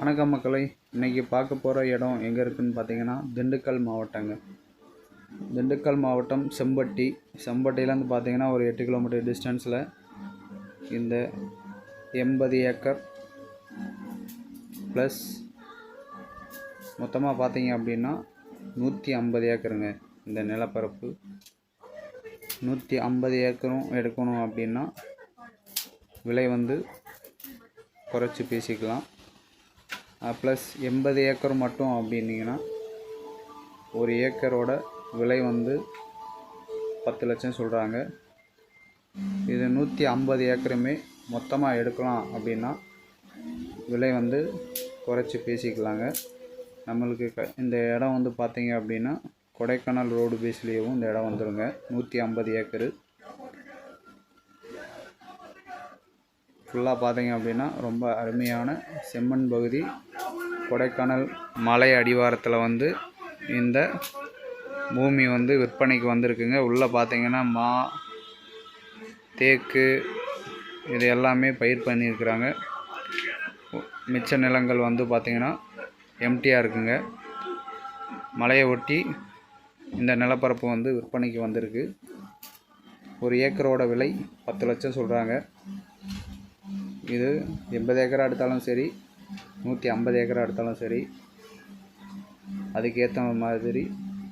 வணக்கம் மக்களை. இன்றைக்கி பார்க்க போகிற இடம் எங்கே இருக்குதுன்னு பார்த்தீங்கன்னா திண்டுக்கல் மாவட்டங்க. திண்டுக்கல் மாவட்டம் செம்பட்டி. செம்பட்டியிலேருந்து பார்த்தீங்கன்னா ஒரு எட்டு கிலோமீட்டர் டிஸ்டன்ஸில் இந்த எண்பது ஏக்கர் ப்ளஸ் மொத்தமாக பார்த்தீங்க அப்படின்னா நூற்றி ஐம்பது ஏக்கருங்க இந்த நிலப்பரப்பு. நூற்றி ஐம்பது ஏக்கரும் எடுக்கணும் அப்படின்னா விலை வந்து குறைச்சி பேசிக்கலாம். ப்ளஸ் எண்பது ஏக்கர் மட்டும் அப்படின்னீங்கன்னா ஒரு ஏக்கரோட விலை வந்து பத்து லட்சம் சொல்கிறாங்க இது நூற்றி ஐம்பது ஏக்கருமே மொத்தமாக எடுக்கலாம் அப்படின்னா விலை வந்து குறைச்சி பேசிக்கலாங்க. நம்மளுக்கு க இந்த இடம் வந்து பார்த்தீங்க அப்படின்னா கொடைக்கானல் ரோடு பேஸ்லேயும் இந்த இடம் வந்துடுங்க நூற்றி ஐம்பது ஏக்கரு. ஃபுல்லாக பார்த்தீங்க அப்படின்னா ரொம்ப அருமையான செம்மண் பகுதி. கொடைக்கானல் மலை அடிவாரத்தில் வந்து இந்த பூமி வந்து விற்பனைக்கு வந்திருக்குங்க. உள்ளே பார்த்தீங்கன்னா மா தேக்கு இது எல்லாமே பயிர் பண்ணியிருக்கிறாங்க. மிச்ச நிலங்கள் வந்து பார்த்திங்கன்னா எம்டியாக இருக்குங்க. மலையை ஒட்டி இந்த நிலப்பரப்பு வந்து விற்பனைக்கு வந்திருக்கு. ஒரு ஏக்கரோட விலை பத்து லட்சம் சொல்கிறாங்க இது எண்பது ஏக்கராக எடுத்தாலும் சரி நூற்றி ஐம்பது ஏக்கரா எடுத்தாலும் சரி அதுக்கேற்ற மாதிரி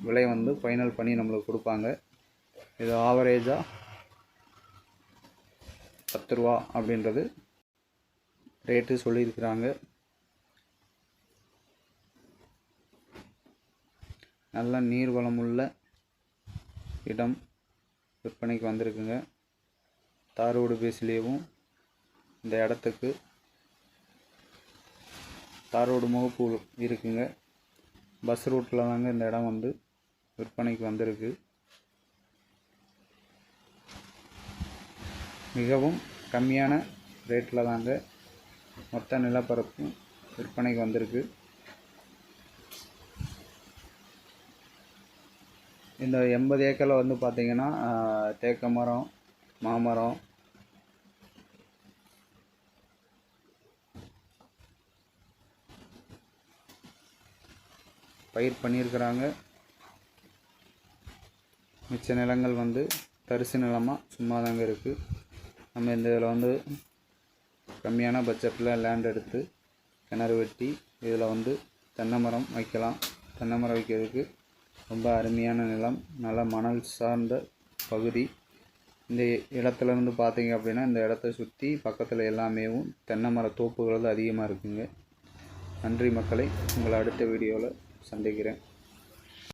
விலை வந்து ஃபைனல் பண்ணி நம்மளுக்கு கொடுப்பாங்க. இது ஆவரேஜாக பத்து ரூபா அப்படின்றது ரேட்டு சொல்லியிருக்கிறாங்க. நல்ல நீர் வளமுள்ள இடம் விற்பனைக்கு வந்திருக்குங்க. தாரோடு பேசிலேயும் இந்த இடத்துக்கு தார் ரோடு முகப்பு இருக்குங்க. பஸ் ரூட்டில் தாங்க இந்த இடம் வந்து விற்பனைக்கு வந்திருக்கு. மிகவும் கம்மியான ரேட்டில் தாங்க மொத்த நிலப்பரப்பும் விற்பனைக்கு வந்திருக்கு. இந்த எண்பது ஏக்கரில் வந்து பார்த்திங்கன்னா தேக்க தேக்கு மரம் மாமரம் பயிர் பண்ணியிருக்கிறாங்க. மிச்ச நிலங்கள் வந்து தரிசு நிலமாக சும்மா தாங்க இருக்குது நம்ம இந்த இதில் வந்து கம்மியான பட்ஜெட்டில் லேண்ட் எடுத்து கிணறு வெட்டி இதில் வந்து தென்னை மரம் வைக்கலாம். தென்னை மரம் வைக்கிறதுக்கு ரொம்ப அருமையான நிலம் நல்ல மணல் சார்ந்த பகுதி. இந்த இடத்துல இருந்து பார்த்தீங்க அப்படின்னா இந்த இடத்த சுற்றி பக்கத்தில் எல்லாமேவும் தென்னை மர தோப்புகள் தான் அதிகமாக இருக்குங்க. நன்றி மக்களை. உங்களை அடுத்த வீடியோவில் சந்திக்கிறேன்.